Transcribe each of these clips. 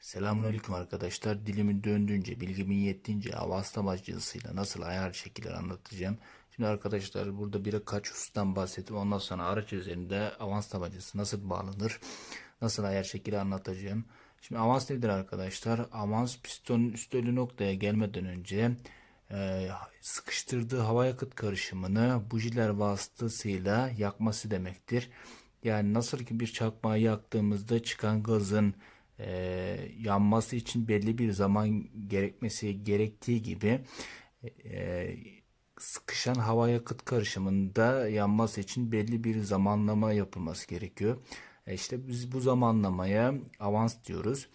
Selamünaleyküm arkadaşlar. Dilimin döndüğünce, bilgimin yettiğince avans tabancasıyla nasıl ayar şekiller anlatacağım. Şimdi arkadaşlar burada birkaç husustan bahsettim. Ondan sonra araç üzerinde avans tabancası nasıl bağlanır, nasıl ayar şekli anlatacağım. Şimdi avans nedir arkadaşlar? Avans pistonun üst ölü noktaya gelmeden önce e, sıkıştırdığı hava yakıt karışımını bujiler vasıtasıyla yakması demektir. Yani nasıl ki bir çakmağı yaktığımızda çıkan gazın e, yanması için belli bir zaman gerekmesi gerektiği gibi e, sıkışan hava yakıt karışımında yanması için belli bir zamanlama yapılması gerekiyor. E işte biz bu zamanlamaya avans diyoruz.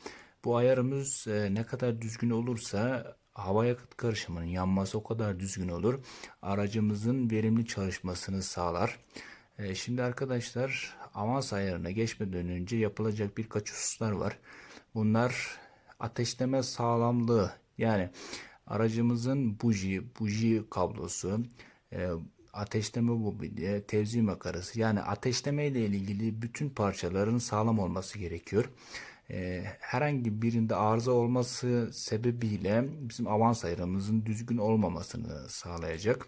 Bu ayarımız e, ne kadar düzgün olursa hava yakıt karışımının yanması o kadar düzgün olur. Aracımızın verimli çalışmasını sağlar. E, şimdi arkadaşlar avans ayarına geçmeden önce yapılacak birkaç hususlar var. Bunlar ateşleme sağlamlığı yani aracımızın buji, buji kablosu, e, ateşleme bobini, tevzi makarası yani ateşleme ile ilgili bütün parçaların sağlam olması gerekiyor. E, herhangi birinde arıza olması sebebiyle bizim avans ayarımızın düzgün olmamasını sağlayacak.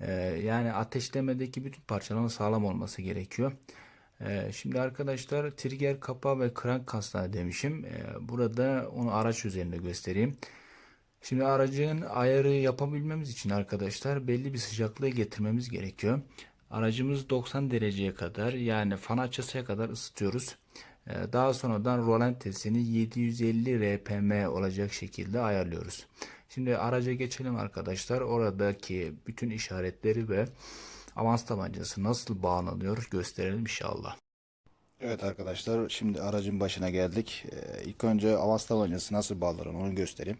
Ee, yani ateşlemedeki bütün parçaların sağlam olması gerekiyor. Ee, şimdi arkadaşlar trigger kapağı ve krank kasnağı demişim. Ee, burada onu araç üzerinde göstereyim. Şimdi aracın ayarı yapabilmemiz için arkadaşlar belli bir sıcaklığı getirmemiz gerekiyor. Aracımız 90 dereceye kadar yani fan açısıya kadar ısıtıyoruz. Daha sonradan rolantesini 750 RPM olacak şekilde ayarlıyoruz. Şimdi araca geçelim arkadaşlar. Oradaki bütün işaretleri ve avans tabancası nasıl bağlanıyor gösterelim inşallah. Evet arkadaşlar şimdi aracın başına geldik. Ee, ilk önce avans tabancası nasıl bağlarım onu göstereyim.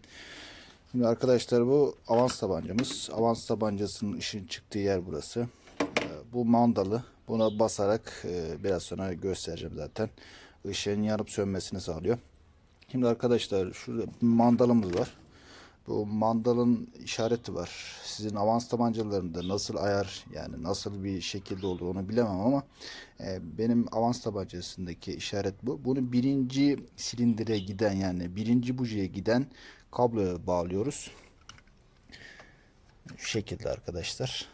Şimdi arkadaşlar bu avans tabancamız. Avans tabancasının ışın çıktığı yer burası. Ee, bu mandalı. Buna basarak e, biraz sonra göstereceğim zaten. Işığın yanıp sönmesini sağlıyor. Şimdi arkadaşlar şurada mandalımız var. Bu mandalın işareti var. Sizin avans tabancalarında nasıl ayar yani nasıl bir şekilde olduğunu bilemem ama e, benim avans tabancasındaki işaret bu. Bunu birinci silindire giden yani birinci bujiye giden kabloya bağlıyoruz. Şu şekilde arkadaşlar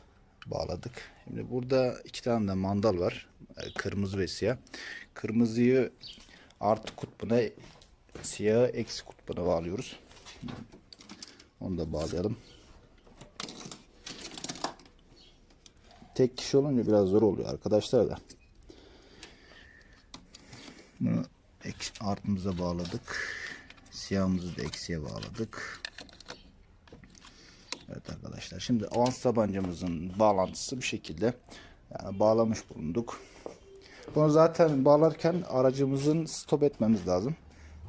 bağladık. Şimdi burada iki tane de mandal var. E, Kırmızı ve siyah. Kırmızıyı artı kutbuna siyahı eksi kutbuna bağlıyoruz. Onu da bağlayalım. Tek kişi olunca biraz zor oluyor arkadaşlar da. Bunu artımıza bağladık. Siyahımızı da eksiye bağladık. Evet arkadaşlar. Şimdi avans tabancamızın bağlantısı bu şekilde. Yani bağlamış bulunduk. Bunu zaten bağlarken aracımızın stop etmemiz lazım.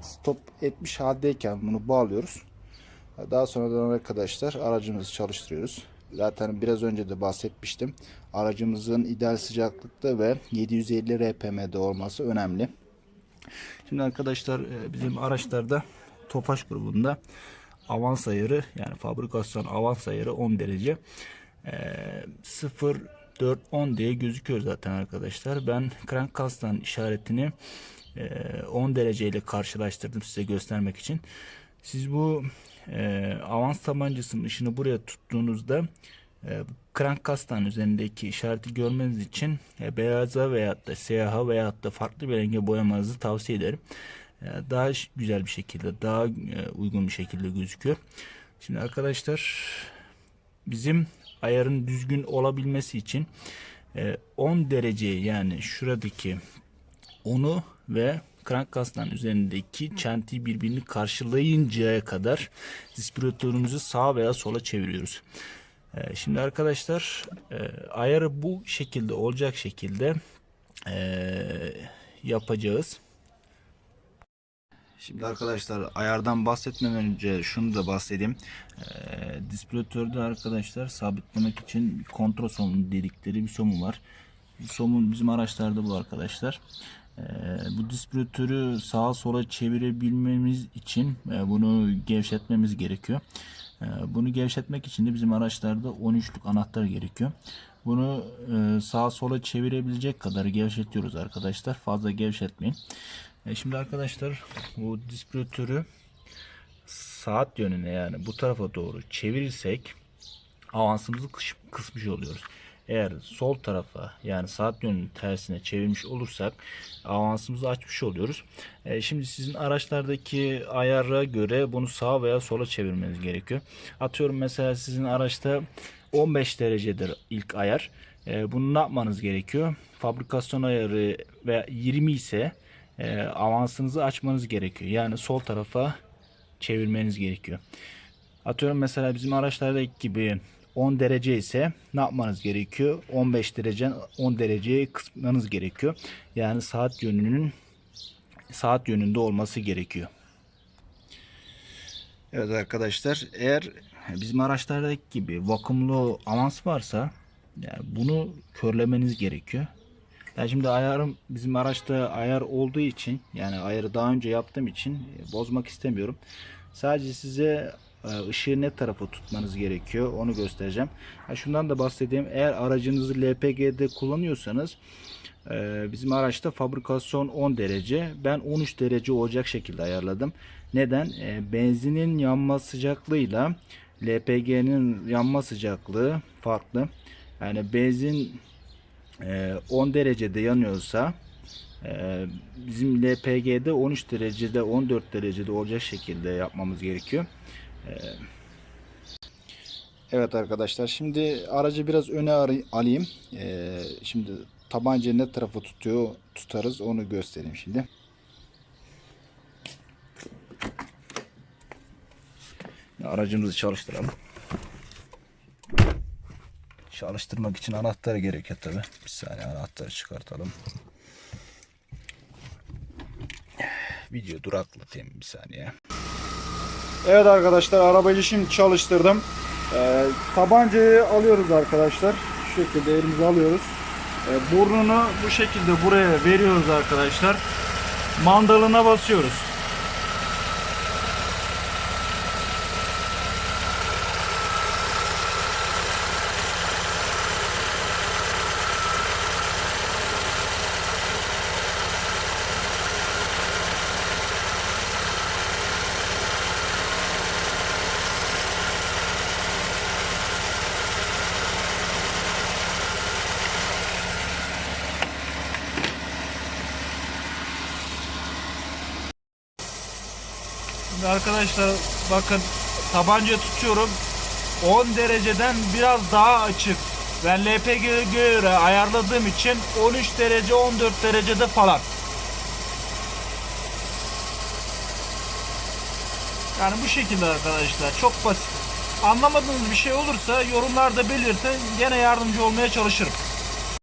Stop etmiş haldeyken bunu bağlıyoruz. Daha sonradan arkadaşlar aracımızı çalıştırıyoruz. Zaten biraz önce de bahsetmiştim. Aracımızın ideal sıcaklıkta ve 750 RPM'de olması önemli. Şimdi arkadaşlar e, bizim araçlarda Tofaş grubunda avans ayarı yani fabrikasyon avans ayarı 10 derece. E, 0 4 10 diye gözüküyor zaten arkadaşlar. Ben crank kastan işaretini e, 10 derece ile karşılaştırdım size göstermek için. Siz bu e, avans tabancasının ışını buraya tuttuğunuzda e, kastan üzerindeki işareti görmeniz için e, beyaza veyahut da siyaha veyahut da farklı bir renge boyamanızı tavsiye ederim. E, daha güzel bir şekilde, daha e, uygun bir şekilde gözüküyor. Şimdi arkadaşlar bizim ayarın düzgün olabilmesi için e, 10 derece yani şuradaki onu ve crank kastan üzerindeki çentiyi birbirini karşılayıncaya kadar dispiratörümüzü sağa veya sola çeviriyoruz. Ee, şimdi arkadaşlar e, ayarı bu şekilde olacak şekilde e, yapacağız. Şimdi arkadaşlar ayardan bahsetmeden önce şunu da bahsedeyim. Ee, dispiratörde arkadaşlar sabitlemek için kontrol somunu dedikleri bir somun var. Bu somun bizim araçlarda bu arkadaşlar. Ee, bu dispiratörü sağa sola çevirebilmemiz için e, bunu gevşetmemiz gerekiyor. Ee, bunu gevşetmek için de bizim araçlarda 13'lük anahtar gerekiyor. Bunu e, sağa sola çevirebilecek kadar gevşetiyoruz arkadaşlar. Fazla gevşetmeyin. E şimdi arkadaşlar bu distribütörü saat yönüne yani bu tarafa doğru çevirirsek avansımızı kısmış oluyoruz. Eğer sol tarafa yani saat yönünün tersine çevirmiş olursak avansımızı açmış oluyoruz. E, şimdi sizin araçlardaki ayara göre bunu sağa veya sola çevirmeniz gerekiyor. Atıyorum mesela sizin araçta 15 derecedir ilk ayar. E, bunu ne yapmanız gerekiyor? Fabrikasyon ayarı ve 20 ise e, avansınızı açmanız gerekiyor. Yani sol tarafa çevirmeniz gerekiyor. Atıyorum mesela bizim araçlardaki gibi 10 derece ise ne yapmanız gerekiyor? 15 dereceden 10 dereceye kısmanız gerekiyor. Yani saat yönünün saat yönünde olması gerekiyor. Evet arkadaşlar eğer bizim araçlardaki gibi vakumlu avans varsa yani bunu körlemeniz gerekiyor. Yani şimdi ayarım bizim araçta ayar olduğu için yani ayarı daha önce yaptığım için e, bozmak istemiyorum. Sadece size e, ışığı ne tarafa tutmanız gerekiyor onu göstereceğim. Ha, şundan da bahsedeyim. Eğer aracınızı LPG'de kullanıyorsanız e, bizim araçta fabrikasyon 10 derece. Ben 13 derece olacak şekilde ayarladım. Neden? Benzinin yanma sıcaklığıyla LPG'nin yanma sıcaklığı farklı. Yani benzin 10 derecede yanıyorsa e, bizim LPG'de 13 derecede 14 derecede olacak şekilde yapmamız gerekiyor. Evet arkadaşlar şimdi aracı biraz öne alayım. Ee, şimdi tabancayı ne tarafa tutuyor tutarız onu göstereyim şimdi. Aracımızı çalıştıralım. Çalıştırmak için anahtar gerekiyor tabi. Bir saniye anahtarı çıkartalım. Video duraklatayım bir saniye. Evet arkadaşlar arabayı şimdi çalıştırdım. Ee, tabancayı alıyoruz arkadaşlar. Şu şekilde elimize alıyoruz. Ee, burnunu bu şekilde buraya veriyoruz arkadaşlar. Mandalına basıyoruz. Şimdi arkadaşlar bakın tabanca tutuyorum. 10 dereceden biraz daha açık. Ben LPG'ye göre ayarladığım için 13 derece 14 derecede falan. Yani bu şekilde arkadaşlar çok basit. Anlamadığınız bir şey olursa yorumlarda belirtin. Gene yardımcı olmaya çalışırım.